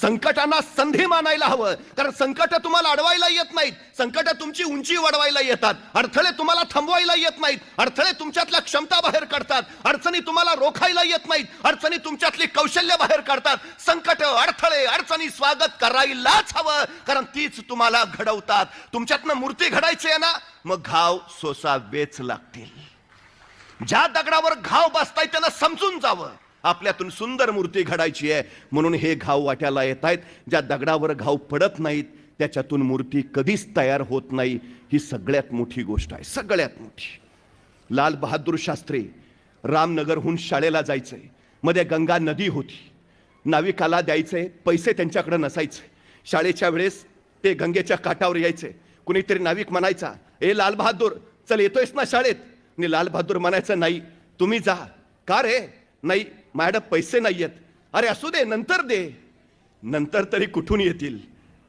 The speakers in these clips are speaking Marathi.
संकटांना संधी मानायला हवं. कारण संकट तुम्हाला अडवायला येत नाहीत. संकट तुमची उंची वाढवायला येतात. अडथळे तुम्हाला थांबवायला येत नाहीत. अडथळे तुमच्यातल्या क्षमता बाहेर काढतात. अडचणी तुम्हाला रोखायला येत नाहीत. अडचणी तुमच्यातली कौशल्य बाहेर काढतात. संकट अडथळे अडचणी स्वागत करायलाच हवं. कारण तीच तुम्हाला घडवतात. तुमच्यातनं मूर्ती घडायची आहे ना मग घाव सोसावेच लागतील. ज्या दगडावर घाव बसताय त्यांना समजून जावं. आपल्यातून सुंदर मूर्ती घडायची आहे. म्हणून हे घाव वाट्याला येत आहेत ज्या दगडावर घाव पडत नाहीत त्याच्यातून मूर्ती कधीच तयार होत नाही. ही सगळ्यात मोठी गोष्ट आहे. सगळ्यात मोठी. लाल बहादूर शास्त्री रामनगरहून शाळेला जायचंय. मध्ये गंगा नदी होती. नाविकाला द्यायचे पैसे त्यांच्याकडे नसायचे. शाळेच्या वेळेस ते गंगेच्या काठावर यायचे. कुणीतरी नाविक म्हणायचा ए लाल बहादूर चल येतोयस ना शाळेत? आणि लाल बहादूर म्हणायचं नाही. तुम्ही जा. का रे? नाही माझ्याकडे पैसे नाही आहेत अरे असू दे नंतर दे. नंतर तरी कुठून येतील?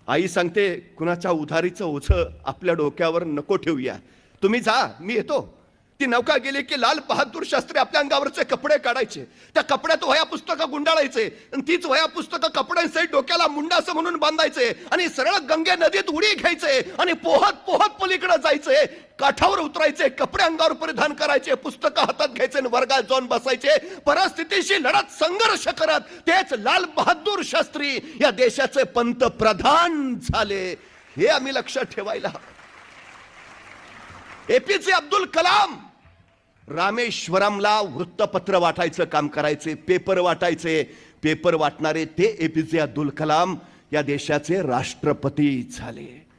आई सांगते कुणाच्या उधारीचं ओझं आपल्या डोक्यावर नको ठेवूया. तुम्ही जा मी येतो. ती नौका गेली की लाल बहादूर शास्त्री आपल्या अंगावरचे कपडे काढायचे. त्या कपड्यात वया पुस्तकं गुंडाळायचे. आणि तीच वया पुस्तकं कपड्यांसहित डोक्याला मुंडासं म्हणून बांधायचे. आणि सरळ गंगे नदीत उडी घ्यायचे. आणि पोहत पोहत पलीकडे जायचे. काठावर उतरायचे कपडे अंगावर परिधान करायचे पुस्तकं हातात घ्यायचे आणि वर्गात जाऊन बसायचे. परिस्थितीशी लढत संघर्ष करत तेच लाल बहादूर शास्त्री या देशाचे पंतप्रधान झाले. हे आम्ही लक्षात ठेवायला हवं. एपीजे अब्दुल कलाम रामेश्वरमला वृत्तपत्र वाटायचं काम करायचे पेपर वाटायचे. पेपर वाटणारे ते एपीजे अब्दुल कलाम या देशाचे राष्ट्रपती झाले.